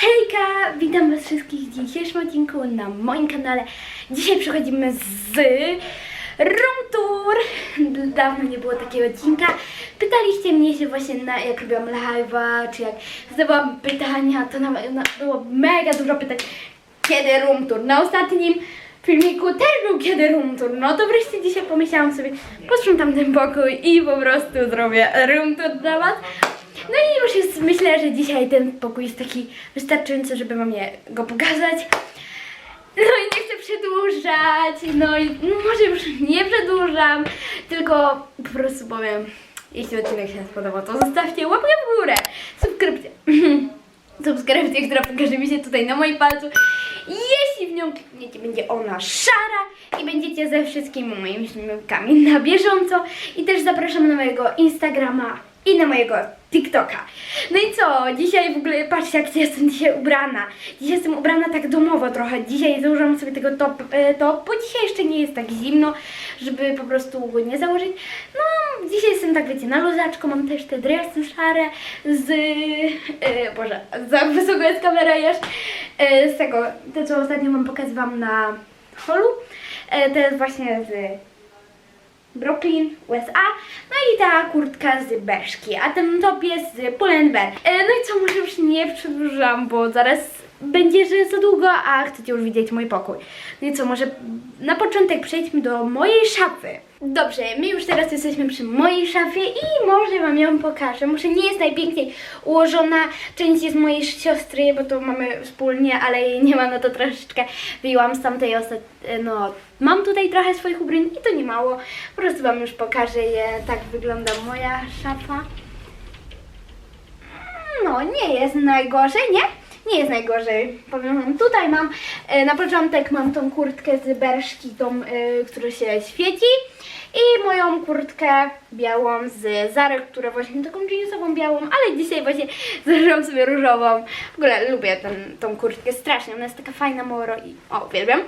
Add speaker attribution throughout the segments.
Speaker 1: Hejka! Witam Was wszystkich w dzisiejszym odcinku na moim kanale. Dzisiaj przechodzimy z room tour. Dawno nie było takiego odcinka. Pytaliście mnie się właśnie na jak robiłam live'a, czy jak zadawałam pytania, to na, na, było mega dużo pytań. Kiedy room tour? Na ostatnim filmiku też był kiedy room tour. No to wreszcie dzisiaj pomyślałam sobie, posprzątam ten pokój i po prostu zrobię room tour dla Was. No i już jest, myślę, że dzisiaj ten pokój jest taki wystarczający, żeby wam je, go pokazać. No i nie chcę przedłużać, no i może już nie przedłużam, tylko po prostu powiem, jeśli odcinek się spodobał, to zostawcie łapkę w górę, subskrypcję, subskrypcję, która pokaże mi się tutaj na moim palcu. Jeśli w nią klikniecie, będzie ona szara i będziecie ze wszystkimi moimi filmikami na bieżąco. I też zapraszam na mojego Instagrama i na mojego TikToka. No i co? Dzisiaj w ogóle, patrzcie jak jestem dzisiaj ubrana. Dzisiaj jestem ubrana tak domowo trochę. Dzisiaj założyłam sobie tego top, e, top, bo dzisiaj jeszcze nie jest tak zimno, żeby po prostu go nie założyć. No, dzisiaj jestem tak, wiecie, na luzaczku. Mam też te dresy szare z... E, Boże, za wysoko jest kamera jeszcze. E, z tego, to co ostatnio wam pokazywałam na holu. E, to jest właśnie z Brooklyn, USA. No i ta kurtka z Beszki, a ten top jest z Pull&Bear. E, no i co, może już nie przedłużam, bo zaraz będzie, że za długo, a chcecie już widzieć mój pokój. No i co, może na początek przejdźmy do mojej szafy. Dobrze, my już teraz jesteśmy przy mojej szafie i może wam ją pokażę. Może nie jest najpiękniej ułożona, część jest mojej siostry, bo to mamy wspólnie, ale jej nie ma, no to troszeczkę wyjęłam z tamtej ostat... no mam tutaj trochę swoich ubrań i to nie mało. Po prostu wam już pokażę je, tak wygląda moja szafa. No, nie jest najgorzej, nie? Nie jest najgorzej, powiem wam. Tutaj mam, e, na początek mam tą kurtkę z Berszki, tą, e, która się świeci i moją kurtkę białą z Zary, która właśnie taką jeansową białą, ale dzisiaj właśnie zażyłam sobie różową. W ogóle lubię ten, tą kurtkę strasznie, ona jest taka fajna, moro i o, uwielbiam.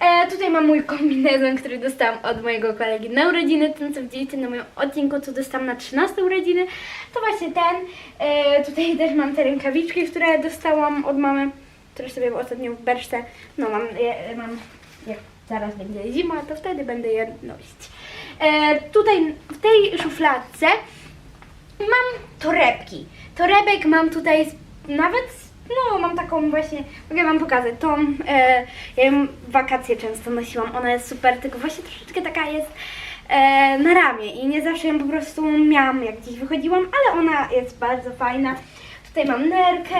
Speaker 1: E, tutaj mam mój kombinezon, który dostałam od mojego kolegi na urodziny. Ten, co widzieliście na moim odcinku, co dostałam na 13 urodziny, to właśnie ten. E, tutaj też mam te rękawiczki, które dostałam od mamy, które sobie ostatnio w berszce, no mam, je, mam, jak zaraz będzie zima, to wtedy będę je nosić. E, tutaj w tej szufladce mam torebki. Torebek mam tutaj nawet, no mam taką właśnie, mogę wam pokazać, tą, e, ja ją wakacje często nosiłam, ona jest super, tylko właśnie troszeczkę taka jest e, na ramię i nie zawsze ją po prostu miałam jak gdzieś wychodziłam, ale ona jest bardzo fajna. Tutaj mam nerkę,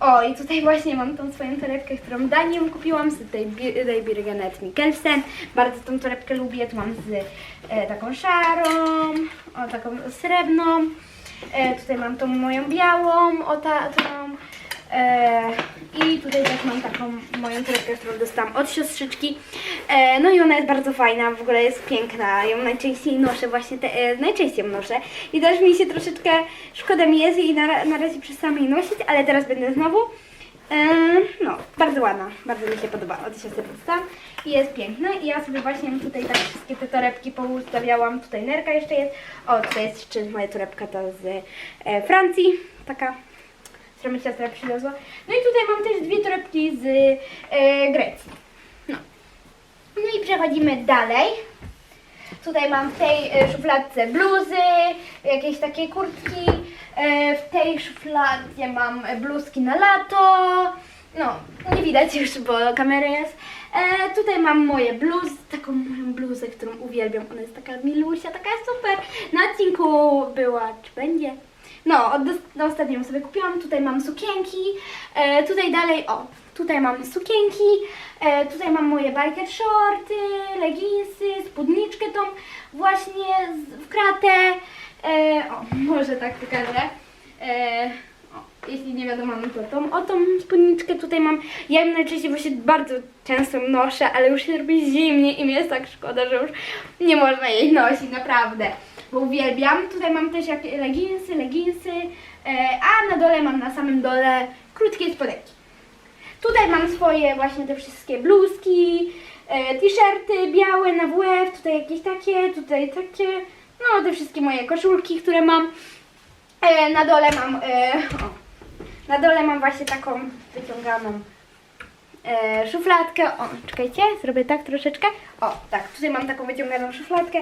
Speaker 1: o i tutaj właśnie mam tą swoją torebkę, którą Danią kupiłam z tej, tej Birgenet Mikkelsen. Bardzo tą torebkę lubię, tu mam z e, taką szarą, o taką srebrną. E, tutaj mam tą moją białą, o ta. E, I tutaj też mam taką moją torebkę, którą dostałam od siostrzyczki. E, no i ona jest bardzo fajna, w ogóle jest piękna. Ją najczęściej noszę, właśnie te, e, najczęściej noszę. I też mi się troszeczkę szkoda mi jest i na, na razie przestałam jej nosić, ale teraz będę znowu. No, bardzo ładna, bardzo mi się podoba. Od siostry dostałam i jest piękna. I ja sobie właśnie tutaj tak wszystkie te torebki poustawiałam. Tutaj nerka jeszcze jest. O, tutaj jest jeszcze moja torebka ta z e, Francji, taka którą mi siostra przywiozła. No i tutaj mam też dwie torebki z e, Grecji. No. no i przechodzimy dalej. Tutaj mam w tej e, szufladce bluzy, jakieś takie kurtki. E, w tej szufladzie mam bluzki na lato. No, nie widać już, bo kamera jest. E, tutaj mam moje bluzy, taką moją bluzę, którą uwielbiam. Ona jest taka milusia, taka super. Na odcinku była, czy będzie? No, od, na ostatnim sobie kupiłam. Tutaj mam sukienki. E, tutaj dalej, o, tutaj mam sukienki. E, tutaj mam moje biker shorty, leginsy, spódniczkę tą właśnie z, w kratę. E, o, może tak pokażę. E, o, jeśli nie wiadomo, no to tą, o tą spódniczkę tutaj mam. Ja ją najczęściej właśnie bardzo często noszę, ale już się robi zimnie i mi jest tak szkoda, że już nie można jej nosić, naprawdę. Bo uwielbiam. Tutaj mam też jakieś leginsy, leginsy, e, a na dole mam na samym dole krótkie spodeki. Tutaj mam swoje właśnie te wszystkie bluzki, e, t-shirty białe na WF, tutaj jakieś takie, tutaj takie, no te wszystkie moje koszulki, które mam. E, na dole mam, Na dole mam właśnie taką wyciąganą e, szufladkę. O, czekajcie, zrobię tak troszeczkę. O, tak, tutaj mam taką wyciąganą szufladkę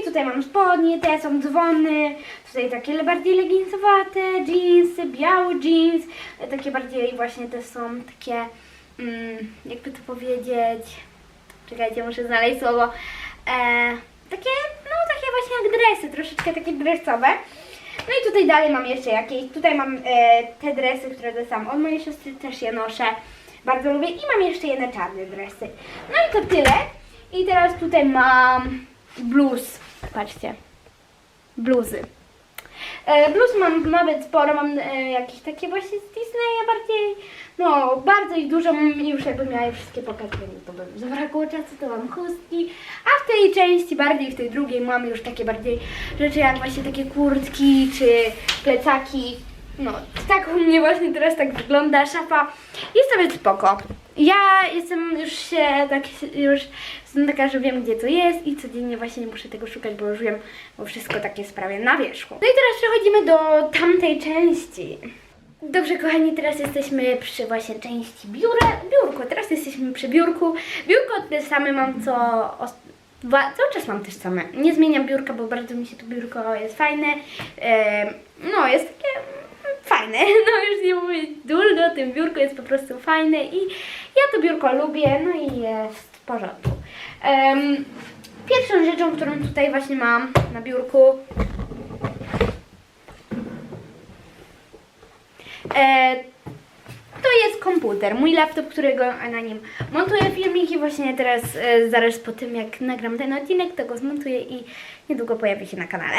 Speaker 1: i tutaj mam spodnie, te są dzwony, tutaj takie bardziej leginsowate, jeansy, biały jeans, takie bardziej właśnie te są takie, mm, jakby to powiedzieć, czekajcie, muszę znaleźć słowo, e, takie, no takie właśnie jak dresy, troszeczkę takie dresowe. No i tutaj dalej mam jeszcze jakieś, tutaj mam e, te dresy, które dostałam od mojej siostry, też je noszę, bardzo lubię. I mam jeszcze jedne czarne dresy. No i to tyle. I teraz tutaj mam bluz, patrzcie, bluzy. E, Bluz mam nawet sporo, mam e, jakieś takie właśnie z Disneya bardziej, no bardzo ich dużo, już jakbym miała wszystkie pokazać, to bym zabrakło czasu, to mam chustki, a w tej części bardziej, w tej drugiej mam już takie bardziej rzeczy jak właśnie takie kurtki czy plecaki, no tak u mnie właśnie teraz tak wygląda szafa, jest nawet spoko. Ja jestem już się tak, już jestem taka, że wiem gdzie to jest i codziennie właśnie nie muszę tego szukać, bo już wiem, bo wszystko takie sprawię na wierzchu. No i teraz przechodzimy do tamtej części. Dobrze, kochani, teraz jesteśmy przy właśnie części biura, biurko. Teraz jesteśmy przy biurku. Biurko te same mam co. cały czas mam też same. Nie zmieniam biurka, bo bardzo mi się to biurko jest fajne. Em, no, jest takie fajne. No, już nie mówię dużo, tym biurko jest po prostu fajne i ja to biurko lubię, no i jest w porządku. Em, pierwszą rzeczą, którą tutaj właśnie mam na biurku, E, to jest komputer, mój laptop, którego na nim montuję filmiki. Właśnie teraz, e, zaraz po tym jak nagram ten odcinek, to go zmontuję i niedługo pojawi się na kanale.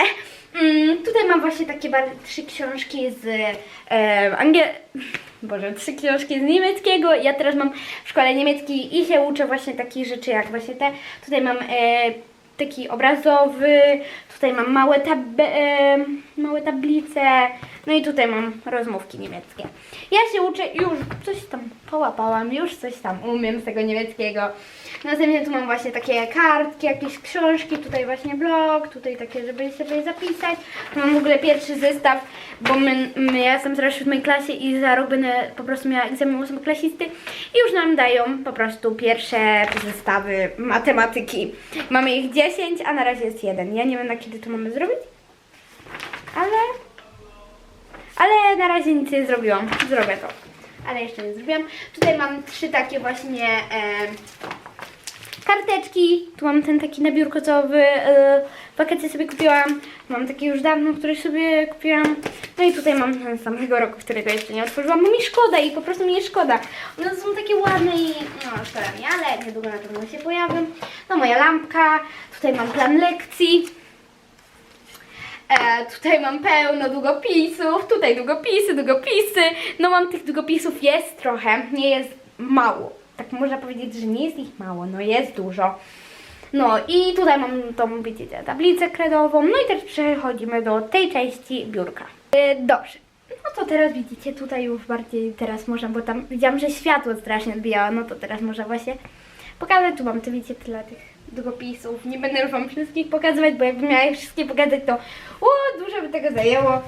Speaker 1: Mm, tutaj mam właśnie takie trzy książki z e, angiel... Boże, trzy książki z niemieckiego. Ja teraz mam w szkole niemiecki i się uczę właśnie takich rzeczy jak właśnie te. Tutaj mam e, taki obrazowy, tutaj mam małe, tab e, małe tablice, no i tutaj mam rozmówki niemieckie. Ja się uczę, już coś tam połapałam, już coś tam umiem z tego niemieckiego. Następnie tu mam właśnie takie kartki, jakieś książki, tutaj właśnie blog, tutaj takie, żeby sobie zapisać. Mam w ogóle pierwszy zestaw, bo my, my, ja jestem teraz w siódmej klasie i za rok będę po prostu miała egzamin ósmoklasisty i już nam dają po prostu pierwsze zestawy matematyki. Mamy ich 10, a na razie jest jeden. Ja nie wiem na kiedy to mamy zrobić, ale ale na razie nic nie zrobiłam. Zrobię to. Ale jeszcze nie zrobiłam. Tutaj mam trzy takie właśnie e, karteczki. Tu mam ten taki nabiór kocowy. E, w wakacje sobie kupiłam. Mam taki już dawno, który sobie kupiłam. No i tutaj mam ten samego roku, którego jeszcze nie otworzyłam, bo mi szkoda i po prostu mi szkoda. One są takie ładne i no szkoda mi, ale niedługo na pewno się pojawią. No moja lampka. Tutaj mam plan lekcji. E, tutaj mam pełno długopisów, tutaj długopisy, długopisy. No mam tych długopisów jest trochę, nie jest mało. Tak można powiedzieć, że nie jest ich mało, no jest dużo. No i tutaj mam tą, widzicie, tablicę kredową. No i teraz przechodzimy do tej części biurka. E, dobrze. No to teraz widzicie, tutaj już bardziej teraz można, bo tam widziałam, że światło strasznie odbijało, no to teraz można właśnie pokazać. Tu mam, tu widzicie, tyle tych długopisów. Nie będę Wam wszystkich pokazywać, bo jakbym miała ich wszystkie pokazać, to o, dużo by tego zajęło.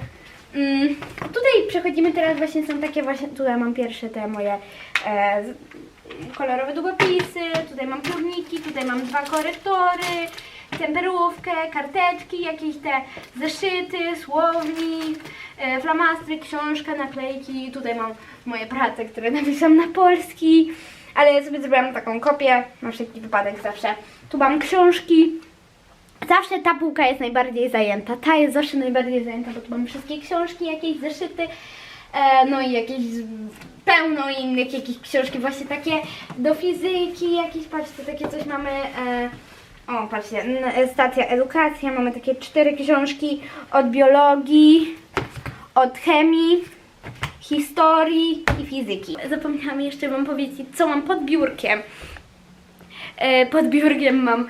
Speaker 1: Mm, tutaj przechodzimy teraz właśnie, są takie właśnie, tutaj mam pierwsze te moje e, kolorowe długopisy, tutaj mam piórniki, tutaj mam dwa korektory, temperówkę, karteczki, jakieś te zeszyty, słownik, e, flamastry, książka, naklejki, tutaj mam moje prace, które napisałam na polski, ale ja sobie zrobiłam taką kopię, na wszelki wypadek zawsze. Tu mam książki, Zawsze ta półka jest najbardziej zajęta. Ta jest zawsze najbardziej zajęta, bo tu mamy wszystkie książki, jakieś zeszyty, e, no i jakieś pełno innych, jakieś książki właśnie takie do fizyki, jakieś, patrzcie, takie coś mamy. E, o, patrzcie, stacja edukacja, mamy takie cztery książki od biologii, od chemii, historii i fizyki. Zapomniałam jeszcze Wam powiedzieć, co mam pod biurkiem. E, pod biurkiem mam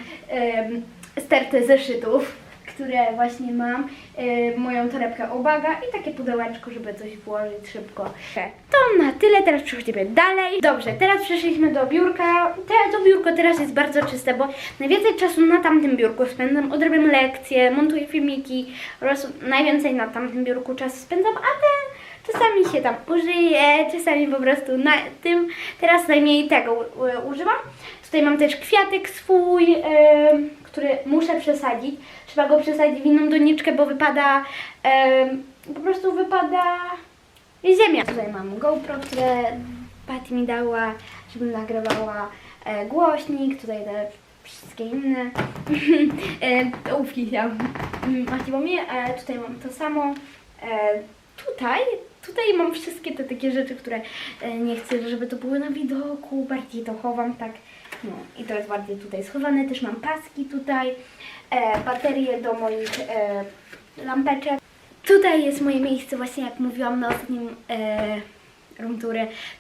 Speaker 1: stertę zeszytów, które właśnie mam, e, moją torebkę Obaga i takie pudełeczko, żeby coś włożyć szybko. To na tyle, teraz przechodzimy dalej. Dobrze, teraz przeszliśmy do biurka. Te, to biurko teraz jest bardzo czyste, bo najwięcej czasu na tamtym biurku spędzam, odrabiam lekcje, montuję filmiki oraz najwięcej na tamtym biurku czasu spędzam, a ten Czasami się tam użyje, czasami po prostu na tym, teraz najmniej tego używam. Tutaj mam też kwiatek swój, który muszę przesadzić. Trzeba go przesadzić w inną doniczkę, bo wypada, po prostu wypada ziemia. Tutaj mam GoPro, które Patty mi dała, żebym nagrywała e, głośnik, tutaj te wszystkie inne e, ołówki chciałam Mati mi, e, tutaj mam to samo. E, tutaj, tutaj mam wszystkie te takie rzeczy, które e, nie chcę, żeby to były na widoku, bardziej to chowam tak, no i to jest bardziej tutaj schowane, też mam paski tutaj, e, baterie do moich e, lampeczek. Tutaj jest moje miejsce, właśnie jak mówiłam na ostatnim e, room.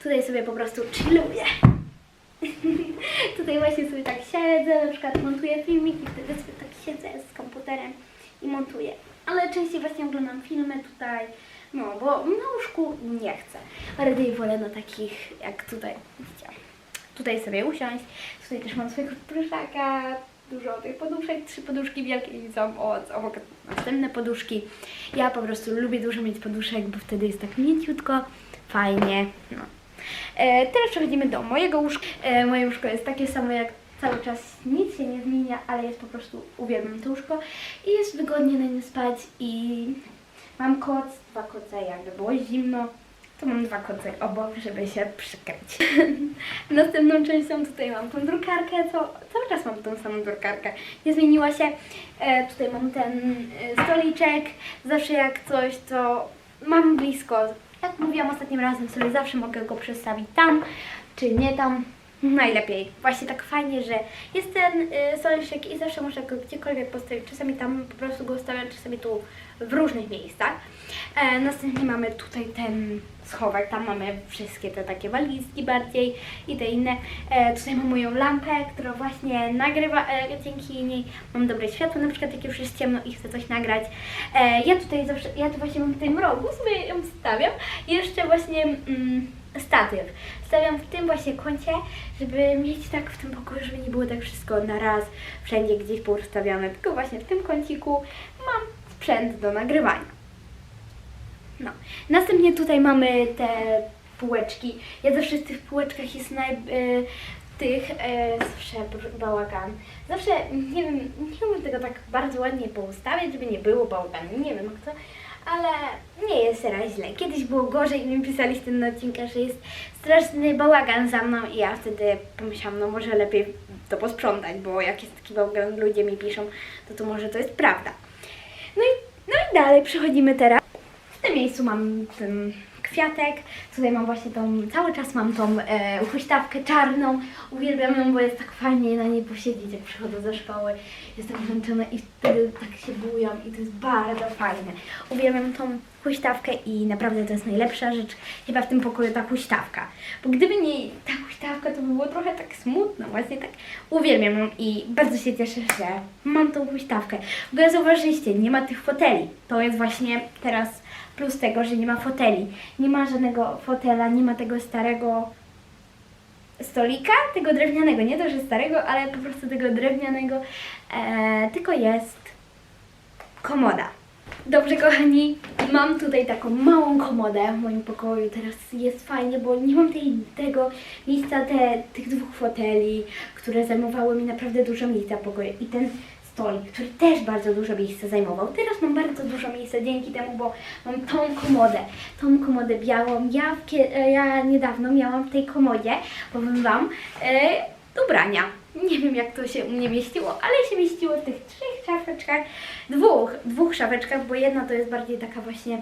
Speaker 1: Tutaj sobie po prostu chilluję. tutaj właśnie sobie tak siedzę, na przykład montuję filmiki, wtedy sobie tak siedzę z komputerem i montuję. Ale częściej właśnie oglądam filmy tutaj, no bo na łóżku nie chcę. Bardziej wolę na takich jak tutaj, widzicie. Tutaj sobie usiąść, tutaj też mam swojego pluszaka, dużo tych poduszek, trzy poduszki wielkie i są od obok następne poduszki. Ja po prostu lubię dużo mieć poduszek, bo wtedy jest tak mięciutko, fajnie, no. E, teraz przechodzimy do mojego łóżka. E, moje łóżko jest takie samo jak cały czas, nic się nie zmienia, ale jest po prostu, uwielbiam to łóżko i jest wygodnie na nim spać i mam koc, dwa koce, jakby było zimno, to mam dwa koce obok, żeby się przykryć. Następną częścią tutaj mam tą drukarkę, to cały czas mam tą samą drukarkę, nie zmieniła się. E, tutaj mam ten e, stoliczek, zawsze jak coś, to mam blisko. Jak mówiłam ostatnim razem, sobie zawsze mogę go przestawić tam, czy nie tam. Najlepiej. Właśnie tak fajnie, że jest ten y, stoliczek i zawsze można go gdziekolwiek postawić. Czasami tam po prostu go stawiam, czasami tu w różnych miejscach. E, następnie mamy tutaj ten schowek, tam mamy wszystkie te takie walizki bardziej i te inne. E, tutaj mam moją lampę, która właśnie nagrywa, e, dzięki niej mam dobre światło, na przykład jak już jest ciemno i chcę coś nagrać. E, ja tutaj zawsze, ja tu właśnie mam w tym rogu, sobie ją stawiam i jeszcze właśnie mm, statyw. Stawiam w tym właśnie kącie, żeby mieć tak w tym pokoju, żeby nie było tak wszystko na raz, wszędzie gdzieś poustawione, tylko właśnie w tym kąciku mam sprzęt do nagrywania. No. Następnie tutaj mamy te półeczki. Ja zawsze w tych półeczkach jest naj... y, tych e, zawsze bałagan. Zawsze, nie wiem, nie umiem tego tak bardzo ładnie poustawiać, żeby nie było bałaganu. Nie wiem jak to, ale nie jest teraz źle. Kiedyś było gorzej i mi pisaliście na odcinkach, że jest straszny bałagan za mną i ja wtedy pomyślałam, no może lepiej to posprzątać, bo jak jest taki bałagan, ludzie mi piszą, to to może to jest prawda. No i, no i dalej przechodzimy teraz. W tym miejscu mam ten kwiatek. Tutaj mam właśnie tą, cały czas mam tą e, huśtawkę czarną. Uwielbiam ją, bo jest tak fajnie na niej posiedzieć, jak przychodzę ze szkoły. Jestem zmęczona i wtedy tak się bujam i to jest bardzo fajne. Uwielbiam tą huśtawkę i naprawdę to jest najlepsza rzecz chyba w tym pokoju ta huśtawka. Bo gdyby nie ta huśtawka, to by było trochę tak smutno. Właśnie tak uwielbiam ją i bardzo się cieszę, że mam tą huśtawkę. W ogóle zauważyliście, nie ma tych foteli. To jest właśnie teraz plus tego, że nie ma foteli. Nie ma żadnego fotela, nie ma tego starego stolika, tego drewnianego, nie to, że starego, ale po prostu tego drewnianego, e, tylko jest komoda. Dobrze, kochani, mam tutaj taką małą komodę w moim pokoju. Teraz jest fajnie, bo nie mam tej, tego miejsca, te, tych dwóch foteli, które zajmowały mi naprawdę dużo miejsca w pokoju. I ten stolik, który też bardzo dużo miejsca zajmował. Teraz mam bardzo dużo miejsca dzięki temu, bo mam tą komodę, tą komodę białą. Ja, e, ja niedawno miałam w tej komodzie, powiem Wam, e, ubrania. Nie wiem jak to się u mnie mieściło, ale się mieściło w tych trzech szafeczkach, dwóch, dwóch szafeczkach, bo jedna to jest bardziej taka właśnie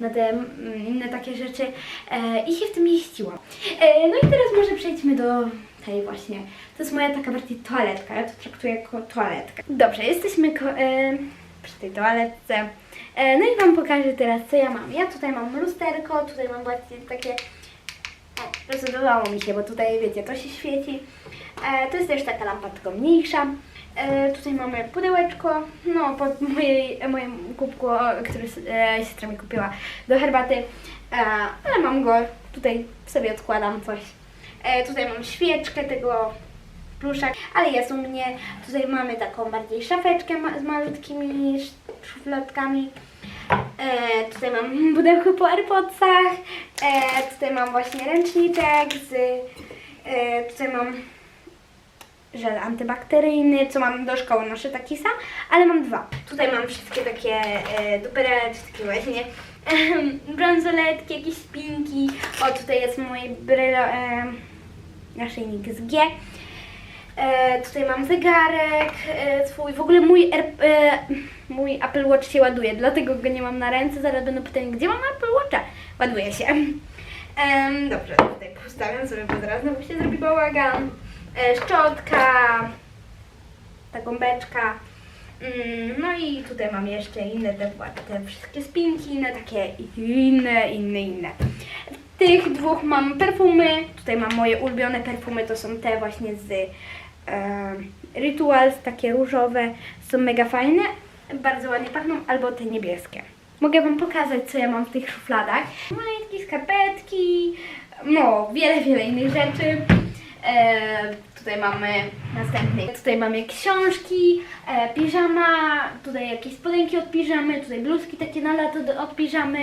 Speaker 1: na te mm, inne takie rzeczy e, i się w tym mieściło. E, no i teraz może przejdźmy do tej właśnie. To jest moja taka bardziej toaletka, ja to traktuję jako toaletkę. Dobrze, jesteśmy e, przy tej toaletce. E, no i Wam pokażę teraz co ja mam. Ja tutaj mam lusterko, tutaj mam właśnie takie o, rozładowało mi się, bo tutaj wiecie, to się świeci. E, to jest też taka lampa, tylko mniejsza. E, tutaj mamy pudełeczko, no pod mojej, moim kubku, który e, siostra mi kupiła do herbaty. E, ale mam go, tutaj sobie odkładam coś. E, tutaj mam świeczkę tego pluszak, ale jest u mnie. Tutaj mamy taką bardziej szafeczkę ma- z malutkimi sz- szufladkami. E, tutaj mam pudełko po AirPodsach. E, tutaj mam właśnie ręczniczek z... E, tutaj mam żel antybakteryjny, co mam do szkoły, noszę taki sam, ale mam dwa. Tutaj mam wszystkie takie e, dupereczki, takie właśnie bransoletki, jakieś spinki. O, tutaj jest mój brylo, e, naszyjnik z G. E, tutaj mam zegarek e, swój, w ogóle mój, e, mój Apple Watch się ładuje, dlatego go nie mam na ręce. Zaraz będą pytania, gdzie mam Apple Watcha? Ładuje się. Em, dobrze, tutaj postawiam sobie, bo zaraz znowu się zrobi bałagan. E, szczotka, ta gąbeczka. Mm, no i tutaj mam jeszcze inne te, te wszystkie spinki, inne takie inne, inne, inne. Tych dwóch mam perfumy. Tutaj mam moje ulubione perfumy, to są te właśnie z e, Rituals, takie różowe. Są mega fajne, bardzo ładnie pachną, albo te niebieskie. Mogę Wam pokazać, co ja mam w tych szufladach. Majtki, skarpetki, no, wiele, wiele innych rzeczy. E, tutaj mamy następny. Tutaj mamy książki, e, piżama, tutaj jakieś spodenki od piżamy, tutaj bluzki takie na lato od piżamy.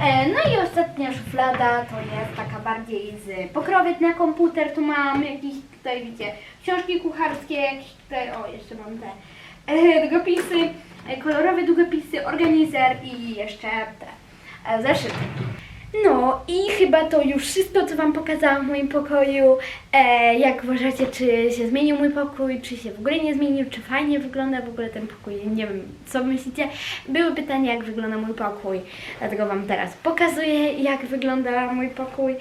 Speaker 1: E, no i ostatnia szuflada to jest taka bardziej z pokrowiec na komputer. Tu mam jakieś, tutaj widzicie, książki kucharskie, jakieś tutaj, o jeszcze mam te e, długopisy, e, kolorowe długopisy, organizer i jeszcze te zeszyty. No i chyba to już wszystko, co Wam pokazałam w moim pokoju. E, jak uważacie, czy się zmienił mój pokój, czy się w ogóle nie zmienił, czy fajnie wygląda w ogóle ten pokój? Nie wiem, co myślicie. Były pytania, jak wygląda mój pokój, dlatego Wam teraz pokazuję, jak wygląda mój pokój.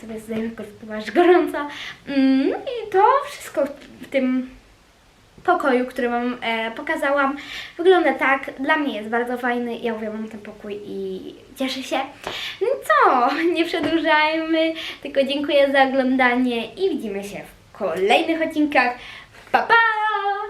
Speaker 1: Sobie zdejmę aż gorąco. Mm, No i to wszystko w tym pokoju, który Wam e, pokazałam. Wygląda tak, dla mnie jest bardzo fajny, ja uwielbiam ten pokój i cieszę się. No co, nie przedłużajmy, tylko dziękuję za oglądanie i widzimy się w kolejnych odcinkach. Pa, pa!